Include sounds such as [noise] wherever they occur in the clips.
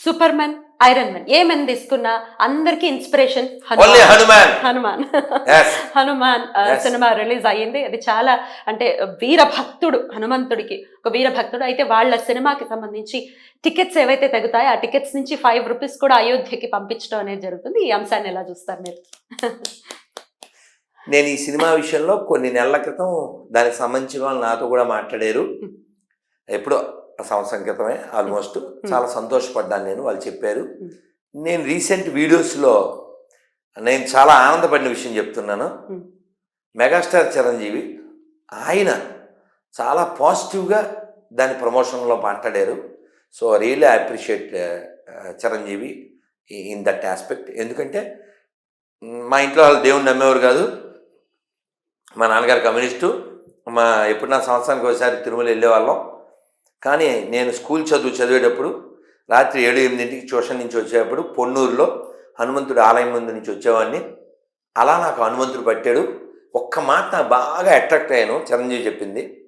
Superman Iron Man ఏ men తీసుకున్నా అందరికి inspiration Hanuman. Hanuman. [laughs] Hanuman. Cinema release అయ్యింది. అది చాలా అంటే వీర భక్తుడు హనుమంతుడికి. ఒక వీర భక్తుడు అయితే వాళ్ళ సినిమాకి సంబంధించి టికెట్స్ ఏవైతే తెగుతాయో ఆ టికెట్స్ నుంచి ఫైవ్ రూపీస్ కూడా అయోధ్యకి పంపించడం అనేది జరుగుతుంది. ఈ అంశాన్ని ఎలా చూస్తారు మీరు? [laughs] నేను ఈ సినిమా విషయంలో కొన్ని నెలల క్రితం దానికి సంబంధించిన వాళ్ళు నాతో కూడా మాట్లాడారు. ఎప్పుడో సంవత్సరం క్రితమే ఆల్మోస్ట్ చాలా సంతోషపడ్డాను నేను. వాళ్ళు చెప్పారు. Hmm. నేను రీసెంట్ వీడియోస్లో నేను చాలా ఆనందపడిన విషయం చెప్తున్నాను. Hmm. మెగాస్టార్ చిరంజీవి ఆయన చాలా పాజిటివ్గా దాని ప్రమోషన్లో మాట్లాడారు. So really appreciate Chiranjeevi in that aspect ఎందుకంటే మ్, మా ఇంట్లో వాళ్ళు దేవుని నమ్మేవారు కాదు. మా నాన్నగారు కమ్యూనిస్టు. మా ఎప్పుడు నా సంవత్సరానికి ఒకసారి తిరుమల వెళ్ళేవాళ్ళం. కానీ నేను స్కూల్ చదువు చదివేటప్పుడు రాత్రి ఏడు ఎనిమిదింటికి ట్యూషన్ నుంచి వచ్చేటప్పుడు పొన్నూరులో హనుమంతుడి ఆలయం ముందు నుంచి వచ్చేవాడిని. అలా నాకు హనుమంతుడు పట్టాడు. ఒక్క మాట నాకు బాగా అట్రాక్ట్ అయ్యాను చిరంజీవి చెప్పింది.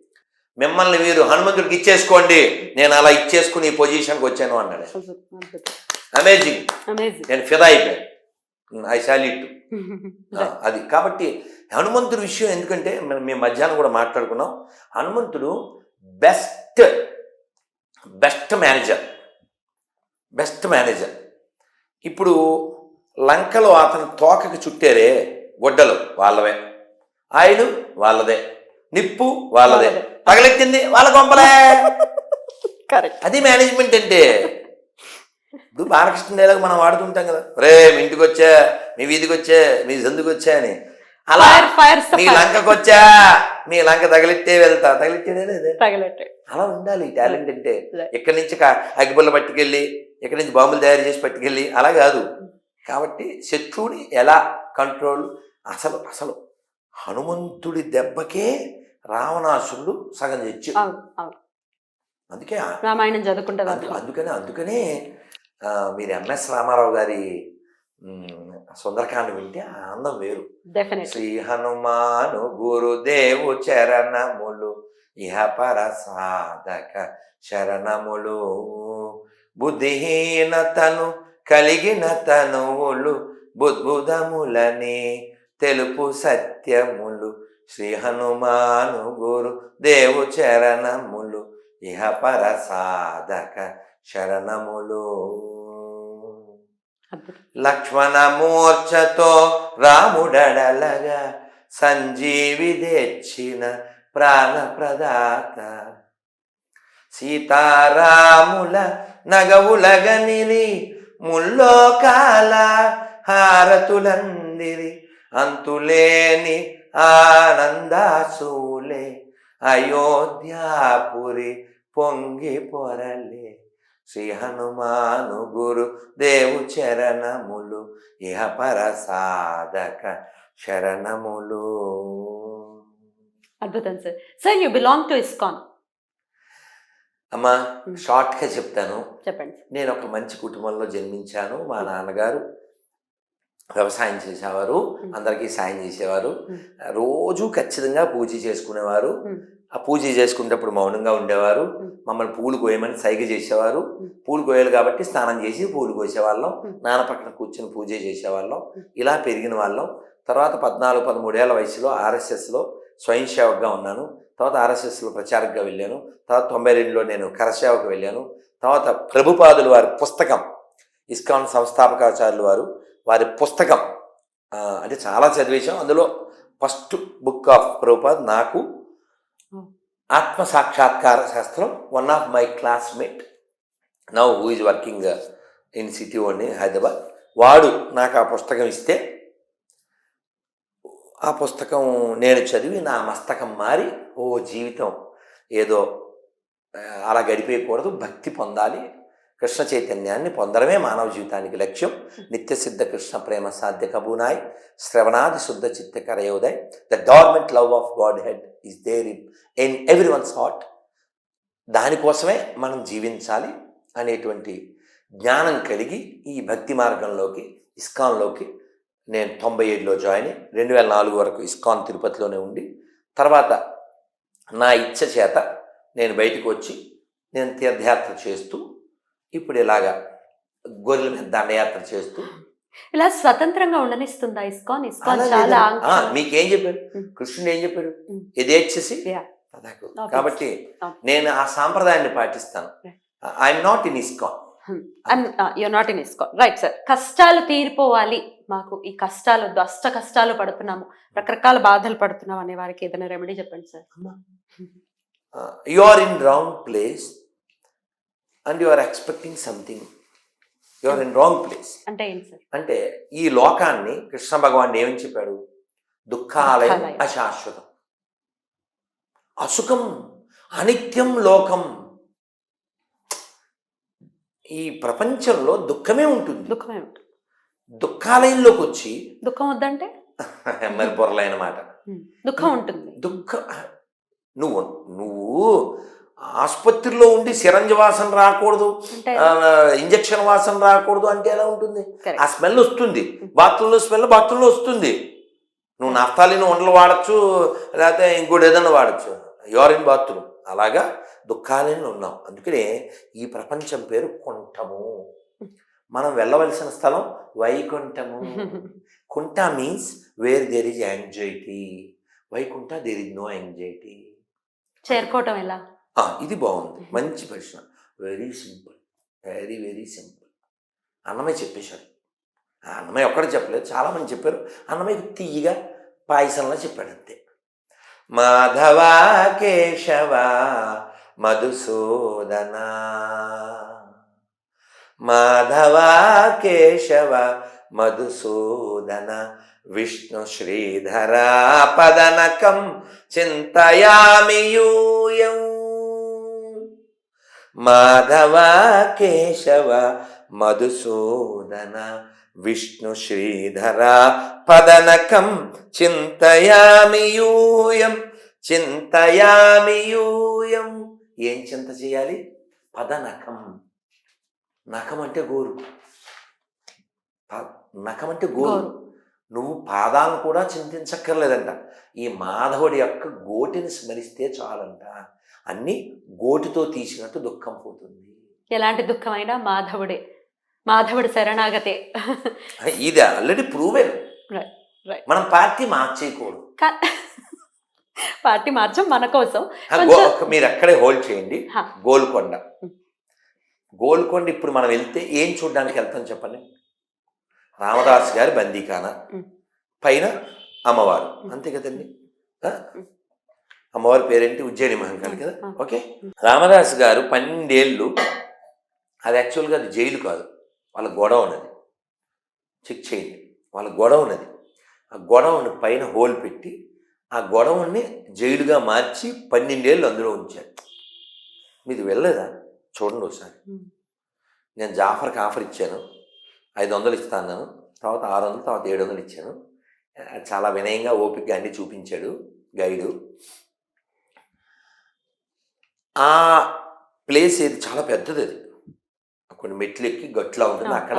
మిమ్మల్ని మీరు హనుమంతుడికి ఇచ్చేసుకోండి నేను అలా ఇచ్చేసుకుని ఈ పొజిషన్కి వచ్చాను అన్నాడు. అమేజింగ్ నేను ఫిదా అయిపోయాను. I salute. [laughs] అది. కాబట్టి హనుమంతుడి విషయం ఎందుకంటే మేము మధ్యాహ్నం కూడా మాట్లాడుకున్నాం. హనుమంతుడు best best manager. Best manager. ఇప్పుడు లంకలో అతను తోకకి చుట్టారే గుడ్డలు వాళ్ళవే. ఆయిల్ వాళ్ళదే. నిప్పు వాళ్ళదే. పగలెత్తింది వాళ్ళ గొంపలే. [laughs] కరెక్ట్ అది మేనేజ్మెంట్ అంటే. ఇప్పుడు బాలకృష్ణ డైలాగ్ మనం వాడుతుంటాం కదా. రే మీ ఇంటికి వచ్చా మీ వీధికి వచ్చా మీ సందుకు వచ్చా అని. అలా మీ లంకకు వచ్చా మీ లంక తగిలిట్టే వెళ్తా. తగిలిట్టేదే లేదే? తగలట్టే. అలా ఉండాలి టాలెంట్ అంటే. ఇక్కడి నుంచి అగ్గిపుల్ల పట్టుకెళ్ళి ఇక్కడి నుంచి బాంబులు తయారు చేసి పట్టుకెళ్ళి అలా కాదు. కాబట్టి శత్రువుని ఎలా కంట్రోల్? అసలు అసలు హనుమంతుడి దెబ్బకే రావణాసురుడు సగం తెచ్చు అందుకే రామాయణం చదువుకుంటే అందు- దాంట్లో అందుకనే అందుకనే మీరు ఎంఎస్ రామారావు గారి సుందరకాండ వింటే ఆనందం వేరు. శ్రీ హనుమాను గురుదేవు చరణములు ఇహ పర సాధక శరణములు. బుద్ధిహీనతను కలిగిన తనువులు బుద్భుదములని తెలుపు సత్యములు. శ్రీ హనుమాను గురు దేవు చరణములు ఇహ పర సాధక శరణములు. అద్భుతం. లక్ష్మణ మూర్ఛతో రాముడడలగా సంజీవి తెచ్చిన ప్రాణప్రదాత. సీతారాముల నగవులగనిరి ముల్లోకాల హారతులందిరి అంతులేని ఆనందాసూలే అయోధ్యాపురి పొంగి పొరలే. శ్రీ హనుమాను గురు దేవు చరణములు ఇహ పర సాధక శరణములు అద్భుతం sir sir you belong to ISKCON అమ్మా Hmm. షార్ట్గా చెప్తాను చెప్పండి నేను ఒక మంచి కుటుంబంలో జన్మించాను మా నాన్నగారు వ్యవసాయం చేసేవారు Hmm. అందరికీ సాయం చేసేవారు Hmm. రోజు ఖచ్చితంగా పూజ చేసుకునేవారు Hmm. ఆ పూజ చేసుకునేటప్పుడు మౌనంగా ఉండేవారు Hmm. మమ్మల్ని పూలు కోయమని సైగ చేసేవారు Hmm. పూలు కోయాలి కాబట్టి స్నానం చేసి పూలు కోసేవాళ్ళం Hmm. నాన్న పక్కన కూర్చొని పూజ చేసేవాళ్ళం Hmm. ఇలా పెరిగిన వాళ్ళం తర్వాత పద్నాలుగు పదమూడేళ్ళ వయసులో ఆర్ఎస్ఎస్లో స్వయం సేవకుగా ఉన్నాను. తర్వాత ఆర్ఎస్ఎస్లో ప్రచారకుగా వెళ్ళాను. తర్వాత తొంభై రెండులో నేను కరసేవకు వెళ్ళాను. తర్వాత ప్రభుపాదులు వారి పుస్తకం ఇస్కాన్ సంస్థాపకాచార్యులు వారు వారి పుస్తకం అంటే చాలా చదివేశాం. అందులో ఫస్ట్ బుక్ ఆఫ్ ప్రభుపాద్ నాకు. ఆత్మ సాక్షాత్కార శాస్త్రం one of my classmate. Now who is working in city only Hyderabad. వాడు నాకు ఆ పుస్తకం ఇస్తే ఆ పుస్తకం నేను చదివి నా మస్తకం మారి ఓ జీవితం ఏదో అలా గడిపేయకూడదు. భక్తి పొందాలి. కృష్ణ చైతన్యాన్ని పొందడమే మానవ జీవితానికి లక్ష్యం. నిత్య సిద్ధ కృష్ణ ప్రేమ సాధ్య కబూనాయ్. శ్రవణాది శుద్ధ చిత్త కరయోదయ్. The government love of God head is there in in everyone's heart దానికోసమే మనం జీవించాలి అనేటువంటి జ్ఞానం కలిగి ఈ భక్తి మార్గంలోకి ఇస్కాన్లోకి నేను తొంభై ఏడులో జాయిన్ అయ్యి రెండు వేల నాలుగు వరకు ఇస్కాన్ తిరుపతిలోనే ఉండి తర్వాత నా ఇచ్చ చేత నేను బయటకు వచ్చి నేను తీర్థయాత్ర చేస్తూ ఇప్పుడు ఇలాగా గొర్రెల మీద దండయాత్ర చేస్తూ ఇలా స్వతంత్రంగా ఉండనిస్తుందా ఇస్కాన్ ఇస్కాన్ చాలా. మీకేం చెప్పాడు ఉమ్. కృష్ణుడు ఏం చెప్పాడు. Okay. కాబట్టి. నేను ఆ సాంప్రదాయాన్ని పాటిస్తాను. I'm not in ISKCON you're not in ISKCON right sir కష్టాలు తీరిపోవాలి మాకు ఈ కష్టాలు అష్ట కష్టాలు పడుతున్నాము రకరకాల బాధలు పడుతున్నాం అనే వారికి ఏదైనా రెమెడీ చెప్పండి sir. You are in wrong place and you are expecting something you are in wrong place అంటే ఏంటి సార్? అంటే ఈ లోకాన్ని కృష్ణ భగవాన్ ఏమని చెప్పాడు? దుఃఖాలయం దుఃఖాలయం. అశాశ్వతం. అసుఖం అనిత్యం లోకం. ఈ ప్రపంచంలో దుఃఖమే ఉంటుంది. దుఃఖమే ఉంటుంది. దుఃఖాలయంలోకి వచ్చి దుఃఖం వద్దంటే? [laughs] మరి బొరలైన మాట. దుఃఖం ఉంటుంది. దుఃఖ నువ్వు నువ్వు ఆసుపత్రిలో ఉండి సిరంజ వాసన రాకూడదు ఇంజక్షన్ వాసన రాకూడదు అంటే ఎలా ఉంటుంది. ఆ స్మెల్ వస్తుంది. బాత్రూంలో స్మెల్ బాత్రూంలో వస్తుంది. నువ్వు నఫ్తాలిన వంటలు వాడచ్చు లేకపోతే ఇంకోటి ఏదైనా వాడచ్చు. Urine bathroom. అలాగా దుఃఖాలయంలో ఉన్నాం అందుకనే ఈ ప్రపంచం పేరు కుంఠము. మనం వెళ్ళవలసిన స్థలం వైకుంఠము. [laughs] కుంఠ means where there is anxiety Vaikuntha there is no anxiety చేరుకోవటం ఎలా? ఇది బాగుంది. మంచి ప్రశ్న. Very simple very very simple Annamayya చెప్పేశాడు ఆ అన్నమయ్య ఒక్కడే చెప్పలేదు. చాలామంది చెప్పారు. అన్నమయ్య తీయగా పాయసంలో చెప్పాడు అంతే. మాధవ కేశవ మధుసూదన మాధవ కేశవ మధుసూదన విష్ణు శ్రీధర పదనకం చింతయామి యూయం. మాధవ కేశవ మధుసూదన విష్ణు శ్రీధర పదనకం చింతయామి యూయం. చింతయామి యూయం. ఏం చింత చేయాలి? పదనకం. నఖం అంటే గోరు. నఖం అంటే గోరు. నువ్వు పాదాలను కూడా చింతించక్కర్లేదంట. ఈ మాధవుడి యొక్క గోటిని స్మరిస్తే చాలంట. అన్ని గోటితో తీసినట్టు దుఃఖం పోతుంది. ఎలాంటి దుఃఖమైనా మాధవుడే. మాధవుడి శరణాగతే. ఇది ఆల్రెడీ ప్రూవెన్. మనం పార్టీ మార్చేయకూడదు. పార్టీ మార్చం మన కోసం. మీరు అక్కడే హోల్డ్ చేయండి. గోల్కొండ. గోల్కొండ ఇప్పుడు మనం వెళ్తే ఏం చూడడానికి వెళ్తాం చెప్పండి? రామదాస్ గారి Hmm. పైన అమ్మవారు. అంతే కదండి. అమ్మవారి పేరేంటి? ఉజ్జయిని మహంకాళి కదా. ఓకే. రామదాస్ గారు పన్నెండేళ్ళు అది యాక్చువల్గా అది జైలు కాదు. వాళ్ళ గొడవ ఉన్నది. చెక్ చేయండి. వాళ్ళ గొడవ ఉన్నది. ఆ గొడవని పైన హోల్ పెట్టి ఆ గొడవని జైలుగా మార్చి పన్నెండేళ్ళు అందులో ఉంచారు. మీది వెళ్ళలేదా? చూడండి ఒకసారి. నేను జాఫర్కి ఆఫర్ ఇచ్చాను. ఐదు వందలు ఇస్తాను తర్వాత ఆరు వందలు తర్వాత ఏడు వందలు ఇచ్చాను చాలా వినయంగా ఓపికగా అన్ని చూపించాడు గైడు. ఆ ప్లేస్ ఏది? చాలా పెద్దది అది. కొన్ని మెట్లు ఎక్కి గట్లా ఉంటుంది అక్కడ.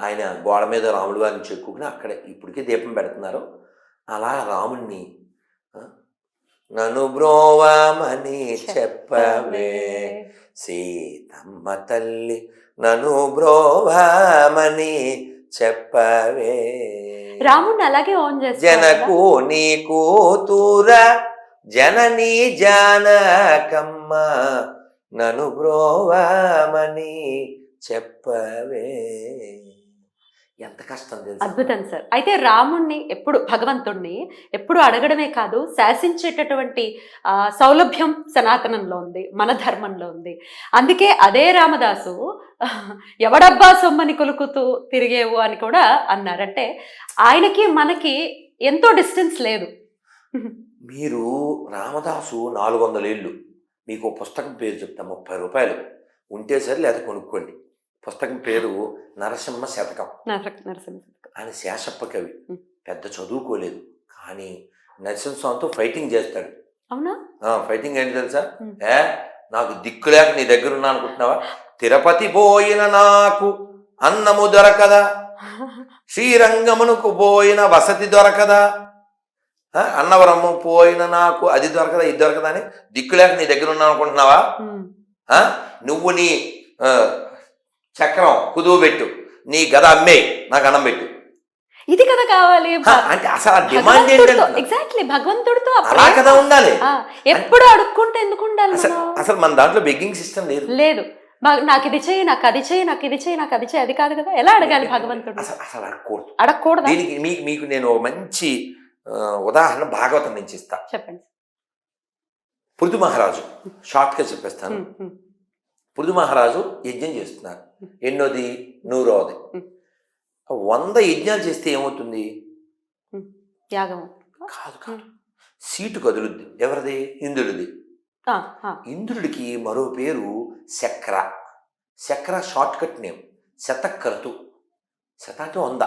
ఆయన గోడ మీద రాముడు వారిని చెక్కుకుని అక్కడ ఇప్పటికే దీపం పెడుతున్నారు. అలా రాముణ్ణి ఆ, నన్ను బ్రోవామని చెప్పవే సీతమ్మ తల్లి నన్ను బ్రోవామని చెప్పవే రాముడిని అలాగే ఓన్ చేస్తారు జనకు నీ కూతుర జనని జానకమ్మ నన్ను బ్రోవామని చెప్పవే ఎంత కష్టం తెలుసా? అద్భుతం సార్. అయితే రాముణ్ణి ఎప్పుడు భగవంతుణ్ణి ఎప్పుడు అడగడమే కాదు శాసించేటటువంటి సౌలభ్యం సనాతనంలో ఉంది మన ధర్మంలో ఉంది. అందుకే అదే రామదాసు [laughs] ఎవడబ్బా సొమ్మని కొలుకుతూ తిరిగేవు అని కూడా అన్నారంటే ఆయనకి మనకి ఎంతో డిస్టెన్స్ లేదు. [laughs] మీరు రామదాసు నాలుగు వందల ఏళ్ళు మీకు పుస్తకం పేరు చెప్తా ముప్పై రూపాయలు. ఉంటే సరే లేదా కొనుక్కోండి. పుస్తకం పేరు నరసింహ శతకం. నరసింహ ఆయన శేషప్ప కవి. పెద్ద చదువుకోలేదు. కానీ నరసింహస్వామితో ఫైటింగ్ చేస్తాడు. అవునా? ఆ, ఫైటింగ్ ఏంటి తెలుసా. ఏ? నాకు దిక్కులేక నీ దగ్గర ఉన్నా అనుకుంటున్నావా? తిరుపతి పోయిన నాకు అన్నము దొరకదా. శ్రీరంగమునకు పోయిన వసతి దొరకదా. అన్నవరము పోయిన నాకు అది దొరకదా ఇది దొరకదా అని దిక్కులేక నీ దగ్గర ఉన్నా అనుకుంటున్నావా? నువ్వు నీ చక్రం కుదువు పెట్టు. నీ గద అమ్మేయి నాకు అన్నం పెట్టు. ఇది కదా కావాలి. అంటే అసలు డిమాండ్ ఏంటంటే ఎగ్జాక్ట్లీ భగవంతుడితో అలా. కదా ఉండాలి. ఎప్పుడు అడుక్కుంటే ఎందుకు ఉండాలి అసలు మనం? దాంట్లో బెగ్గింగ్ సిస్టమ్ లేదు. లేదు. నాకు ఇది చేయి నాకు అది చేయి నాకు ఇది చేయి నాకు అది చేయి అది కాదు కదా. ఎలా అడగాలి భగవంతుడు? అసలు అసలు అడగకూడదు. అడగకూడదా? దీనికి మీకు మీకు నేను ఒక మంచి ఉదాహరణ భాగవతం నుంచి ఇస్తా. చెప్పండి. పృథు మహారాజు. షార్ట్గా చెప్పేస్తాను. పృథు మహారాజు యజ్ఞం చేస్తున్నారు. ఎన్నోది? నూరోది. వంద యజ్ఞాలు చేస్తే ఏమవుతుంది? యాగం. కాదు కాదు. సీటు కదులుద్ది. ఎవరిది? ఇంద్రుడిది. ఇంద్రుడికి మరో పేరు Shakra. Shakra short cut name. Shatakratu. శత అంటే వంద.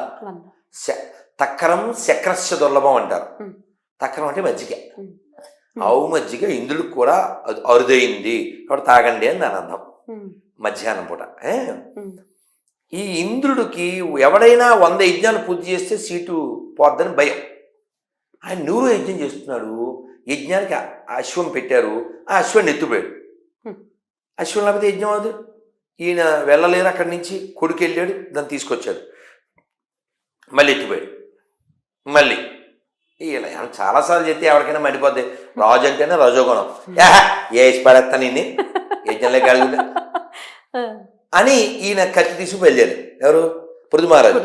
తక్కరం శక్రస్య దుర్లభం అంటారు. తక్కరం అంటే మజ్జిగ. ఆవు మజ్జిగ ఇంద్రుడికి కూడా అరు- అరుదైంది. కాబట్టి తాగండి అని దాని అర్థం. మధ్యాహ్నం పూట ఏ? ఈ ఇంద్రుడికి ఎవడైనా వంద యజ్ఞాలు పూర్తి చేస్తే సీటు పోద్దని భయం. ఆయన నూరు యజ్ఞం చేస్తున్నాడు యజ్ఞానికి అశ్వం పెట్టారు ఆ అశ్వం ఎత్తుపోయాడు. అశ్వం లేకపోతే యజ్ఞం అవదు ఈయన వెళ్ళలేరు అక్కడి నుంచి కొడుకు వెళ్ళాడు దాన్ని తీసుకొచ్చాడు. మళ్ళీ ఎత్తిపోయాడు. మళ్ళీ. ఇలా చాలాసార్లు చెప్తే ఎవరికైనా మండిపోద్ది. రాజు అంటేనే రజోగుణం. యాహ, వేసి పడేస్తా నిన్ను యజ్ఞంలో కలుగుతా ఆ, అని ఈయన కత్తి తీసుకు బయలుదేరు ఎవరు? పృథు మహారాజు.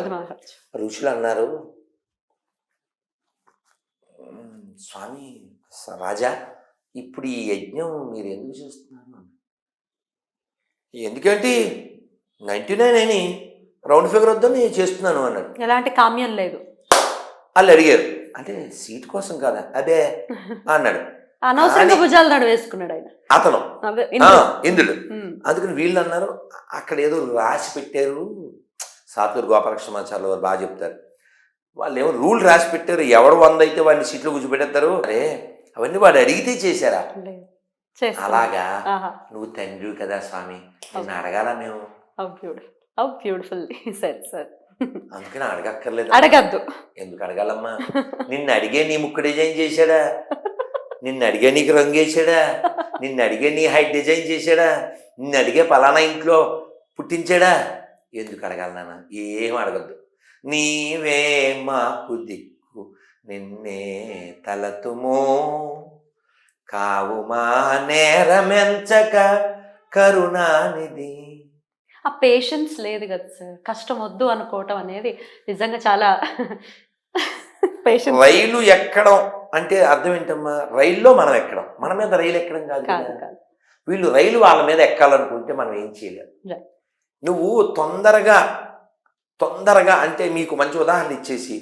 ఋషులు అన్నారు "ఉమ్, స్వామి రాజా ఇప్పుడు ఈ యజ్ఞం మీరు ఎందుకు చేస్తున్నారు? ఎందుకంటే? నైంటీ నైన్ అని రౌండ్ ఫిగర్ వద్దని చేస్తున్నాను అన్నాడు. ఎలాంటి కామ్యం లేదు. వాళ్ళు అడిగారు అంటే సీట్ కోసం కాదా? అదే అన్నాడు. అనవసరంగా కానీ- భుజాలు నడు వేసుకున్నాడు ఆయన. అతను. ఇంద్రుడు. అందుకని వీళ్ళు అన్నారు అక్కడ ఏదో రాసి పెట్టారు. సాతూరు గోపాలకృష్ణమాచార్య వారు బాగా చెప్తారు. వాళ్ళు ఏమో రూల్ రాసి పెట్టారు. ఎవడు వంద అయితే వాడిని సీట్లో కూర్చోబెడతారు అరే అవన్నీ వాడు అడిగితే చేశారా. అలాగా? నువ్వు తండ్రి కదా స్వామి. నిన్ను అడగాల మేము? బ్యూటిఫుల్. Sir sir. అందుకని అడగక్కర్లేదు. అడగద్దు. ఎందుకు అడగాలమ్మా? నిన్ను అడిగే నీ ముక్కు డిజైన్ చేశాడా? నిన్ను అడిగే నీకు రంగు వేసాడా? నిన్ను అడిగే నీ హైట్ డిజైన్ చేశాడా? నిన్ను అడిగే పలానా ఇంట్లో పుట్టించాడా? ఎందుకు అడగాలి నాన్న? ఏం అడగద్దు. నీవే మాకు దిక్కు నిన్నే తలతుమో. కావు మా నేరమెంచక కరుణానిధి. ఆ పేషెన్స్ లేదు కదా సార్. కష్టం వద్దు అనుకోవటం అనేది నిజంగా చాలా [laughs] పేషెన్స్ రైలు ఎక్కడం. అంటే అర్థం ఏంటమ్మా? రైల్లో మనం ఎక్కడం. మన మీద రైలు ఎక్కడం కాదు వీళ్ళు రైలు వాళ్ళ మీద ఎక్కాలనుకుంటే మనం ఏం చేయలేం. Right. నువ్వు తొందరగా తొందరగా అంటే మీకు మంచి ఉదాహరణ ఇచ్చేసి